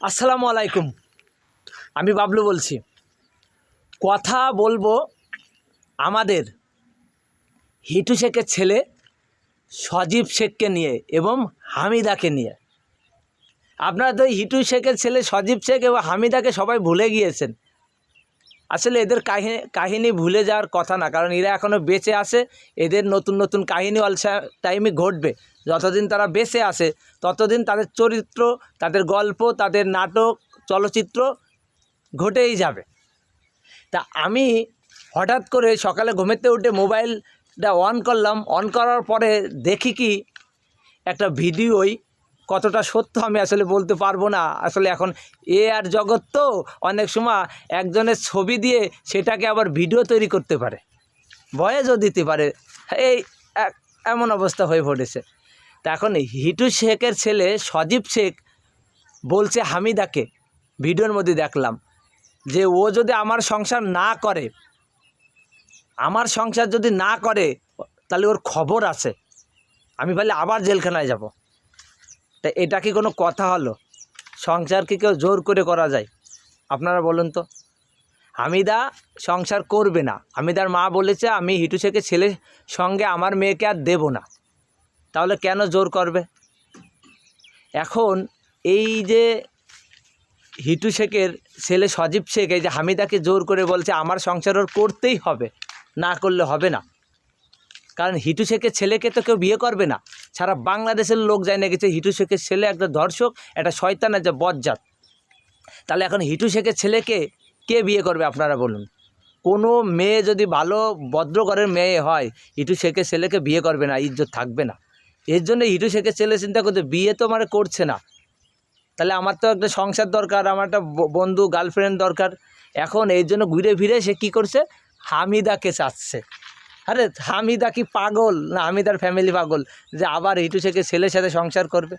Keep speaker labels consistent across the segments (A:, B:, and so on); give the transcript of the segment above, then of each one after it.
A: আসসালামু আলাইকুম। আমি বাবলু বলছি। কথা বলব আমাদের হিটু শেখের ছেলে সজীব শেখকে নিয়ে এবং হামিদাকে নিয়ে। আপনারা তো হিটু শেখের ছেলে সজীব শেখ এবং হামিদাকে সবাই ভুলে গিয়েছেন। আসলে এদের কাহিনী কাহিনী ভুলে যাওয়ার কথা না, কারণ এরা এখনও বেঁচে আছে। এদের নতুন নতুন কাহিনী অল টাইমে ঘটবে। যতদিন তারা বেঁচে আছে, ততদিন তাদের চরিত্র, তাদের গল্প, তাদের নাটক, চলচ্চিত্র ঘটেই যাবে। তা আমি হঠাৎ করে সকালে ঘুমেতে উঠে মোবাইলটা অন করলাম। অন করার পরে দেখি কি, একটা ভিডিওই কতটা সত্য আমি আসলে বলতে পারব না। আসলে এখন এ আর জগৎ তো অনেক সময় একজনের ছবি দিয়ে সেটাকে আবার ভিডিও তৈরি করতে পারে। ভয়েসও দিতে পারে। এই এমন অবস্থা হয়ে পড়েছে। তা এখন হিটু শেখের ছেলে সজীব শেখ বলছে হামিদাকে। ভিডিওর মধ্যে দেখলাম যে ও যদি আমার সংসার না করে, আমার সংসার যদি না করে, তাহলে ওর খবর আছে। আমি বলে আবার জেলখানায় যাব। তা এটা কি কোনো কথা হলো? সংসার কি কেউ জোর করে করা যায়? আপনারা বলুন তো। হামিদা সংসার করবে না। হামিদার মা বলেছে, আমি হিটু শেখের ছেলের সঙ্গে আমার মেয়েকে আর দেব না। তাহলে কেন জোর করবে? এখন এই যে হিটু শেখের ছেলে সজীব শেখ, এই যে হামিদাকে জোর করে বলছে, আমার সংসার ওর করতেই হবে। না করলে হবে না। কারণ হিটু শেখের ছেলেকে তো কেউ বিয়ে করবে না। সারা বাংলাদেশের লোক যায় না গেছে হিটু শেখের ছেলে একটা ধর্ষক একটা শয়তান একটা বজ্জাত। তাহলে এখন হিটু শেখের ছেলেকে কে বিয়ে করবে আপনারা বলুন? কোনো মেয়ে যদি ভালো, ভদ্র ঘরের মেয়ে হয়, হিটু শেখের ছেলেকে বিয়ে করবে না, ইজ্জত থাকবে না। এর জন্য হিটু শেখের ছেলে চিন্তা করতে, বিয়ে তো মানে করছে না। তাহলে আমার তো একটা সংসার দরকার, আমার একটা বন্ধু গার্লফ্রেন্ড দরকার। এখন এই জন্য ঘুরে ফিরে সে কী করছে? হামিদাকে চাচ্ছে। আরে হামিদা কি পাগল? না, হামিদার ফ্যামিলি পাগল। যে আবার হিটু শেখের ছেলের সাথে সংসার করবে।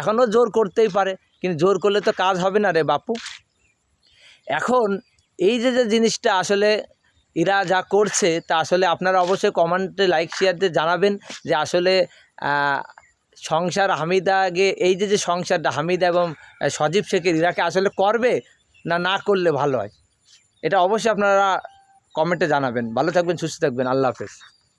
A: এখনও জোর করতেই পারে, কিন্তু জোর করলে তো কাজ হবে না রে বাপু। এখন এই যে যে জিনিসটা আসলে এরা যা করছে, তা আসলে আপনারা অবশ্যই কমেন্টে লাইক শেয়ার দিয়ে জানাবেন যে আসলে সংসার হামিদা আগে এই যে যে সংসারটা হামিদা এবং সজীব শেখের এরাকে আসলে করবে না না করলে ভালো হয়? এটা অবশ্যই আপনারা কমেন্টে জানাবেন। ভালো থাকবেন সুস্থ থাকবেন। আল্লাহ হাফেজ।